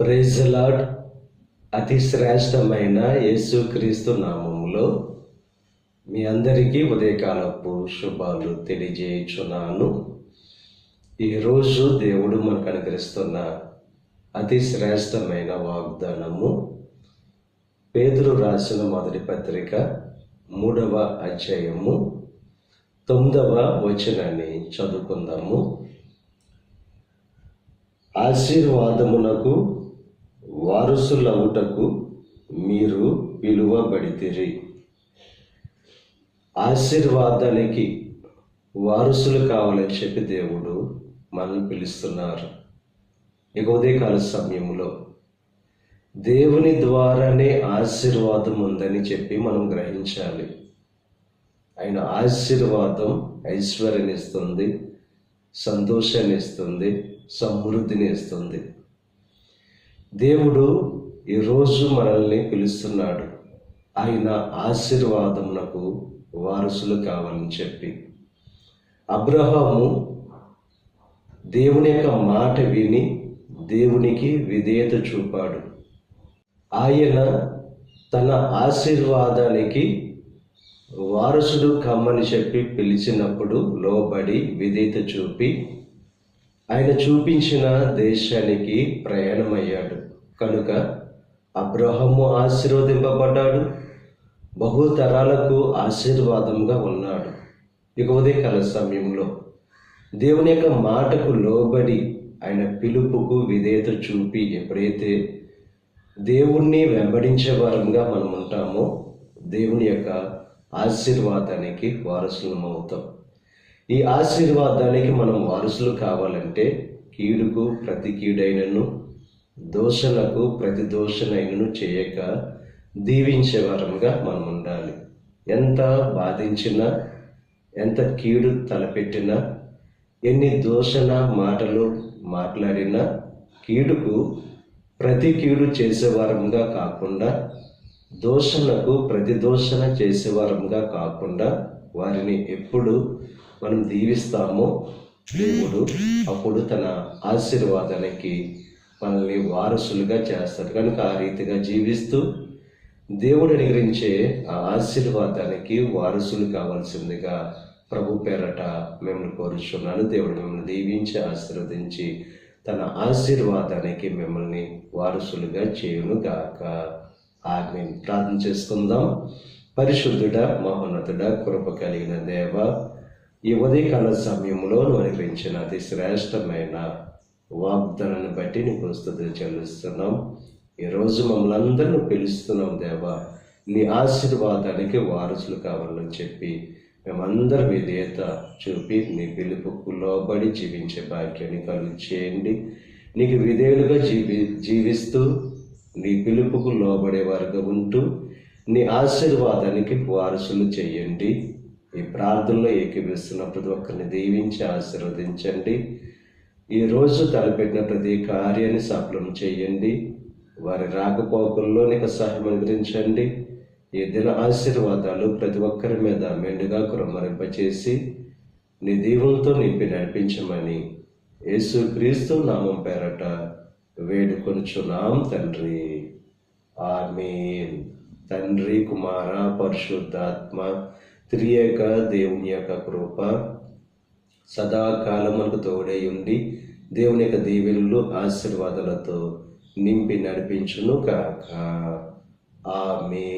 Praise lord అతి శ్రేష్టమైన యేసుక్రీస్తు నామములో మీ అందరికీ ఉదయకాలపు శుభాలు తెలియజేయుచున్నాను. ఈరోజు దేవుడు మనకు అనుగ్రహిస్తున్న అతి శ్రేష్టమైన వాగ్దానము పేదరు రాసిన మొదటి పత్రిక మూడవ అధ్యాయము తొమ్మిదవ వచనాన్ని చదువుకుందాము. ఆశీర్వాదమునకు వారసులవుటకు మీరు పిలువబడితిరి. ఆశీర్వాదానికి వారసులు కావాలని చెప్పి దేవుడు మనల్ని పిలుస్తున్నారు. ఇక ఉదయకాల సమయంలో దేవుని ద్వారానే ఆశీర్వాదం ఉందని చెప్పి మనం గ్రహించాలి. ఆయన ఆశీర్వాదం ఐశ్వర్యాన్ని ఇస్తుంది సంతోషాన్ని ఇస్తుంది సమృద్ధిని ఇస్తుంది. దేవుడు ఈరోజు మనల్ని పిలుస్తున్నాడు. ఆయన ఆశీర్వాదమునకు వారసులు కావాలని చెప్పి. అబ్రహాము దేవుని యొక్క మాట విని దేవునికి విధేయత చూపాడు. ఆయన తన ఆశీర్వాదానికి వారసుడు కమ్మని చెప్పి పిలిచినప్పుడు లోబడి విధేయత చూపి ఆయన చూపించిన దేశానికి ప్రయాణమయ్యాడు. కనుక అబ్రహము ఆశీర్వదింపబడ్డాడు. బహుతరాలకు ఆశీర్వాదంగా ఉన్నాడు. ఇక ఉదయకాల సమయంలో దేవుని యొక్క మాటకు లోబడి ఆయన పిలుపుకు విధేయత చూపి ఎప్పుడైతే దేవుణ్ణి వెంబడించే వారంగా మనం ఉంటామో దేవుని యొక్క ఆశీర్వాదానికి వారసులం అవుతాం ఈ ఆశీర్వాదానికి మనం వారసులు కావాలంటే కీడుకు ప్రతి కీడైనను దోషణకు ప్రతి దోషనైనను చేయక దీవించే వారంగా మనం ఉండాలి. ఎంత బాధించినా ఎంత కీడు తలపెట్టినా ఎన్ని దోషణ మాటలు మాట్లాడినా కీడుకు ప్రతి కీడు చేసేవారంగా కాకుండా దోషణకు ప్రతి దోషణ చేసేవారంగా కాకుండా వారిని ఎప్పుడు మనం దీవిస్తామో. దేవుడు అప్పుడు తన ఆశీర్వాదానికి మనల్ని వారసులుగా చేస్తాడు. కనుక ఆ రీతిగా జీవిస్తూ దేవుడు అనుగ్రహించే ఆ ఆశీర్వాదానికి వారసులు కావాల్సిందిగా ప్రభు పేరట మిమ్మల్ని కోరుచున్నాను. దేవుడు మిమ్మల్ని దీవించి ఆశీర్వదించి తన ఆశీర్వాదానికి మిమ్మల్ని వారసులుగా చేయును గాక ఆమె ప్రార్థన చేసుకుందాం. పరిశుద్ధుడ మహోన్నతుడ కృప కలిగిన దేవ ఈ ఉదయకాల సమయంలో నువ్వు అనుగ్రహించిన అతి శ్రేష్టమైన వాగ్దానాన్ని బట్టి నీకు స్థుతులు చెల్లిస్తున్నాం. ఈరోజు మమ్మల్ని అందరూ పిలుస్తున్నాం దేవా. నీ ఆశీర్వాదానికి వారసులు కావాలని చెప్పి మేమందరం విధేయత చూపి నీ పిలుపుకు లోబడి జీవించే భాగ్యాన్ని కలుగు చేయండి. నీకు విధేయులుగా జీవి జీవిస్తూ నీ పిలుపుకు లోబడే వారుగా ఉంటూ నీ ఆశీర్వాదానికి వారసులు చేయండి. ఈ ప్రార్థనలో ఏకీపిస్తున్న ప్రతి ఒక్కరిని దీవించి ఆశీర్వదించండి. ఈ రోజు తలపెట్టిన ప్రతి కార్యాన్ని సఫలం చేయండి. వారి రాకపోకల్లో నీకు సహాయం అందించండి ఈ దిన ఆశీర్వాదాలు ప్రతి ఒక్కరి మీద మెండుగా కురమరింపచేసి నీ దీవులతో నింపి నడిపించమని యేసు క్రీస్తు నామం పేరట వేడుకొనుచున్నాం తండ్రి. ఆమె తండ్రి కుమార పరిశుద్ధాత్మ త్రియక దేవుని యొక్క కృప సదాకాలములకు తోడై ఉండి దేవుని యొక్క దీవెనలు ఆశీర్వాదాలతో నింపి నడిపించును కాక ఆమె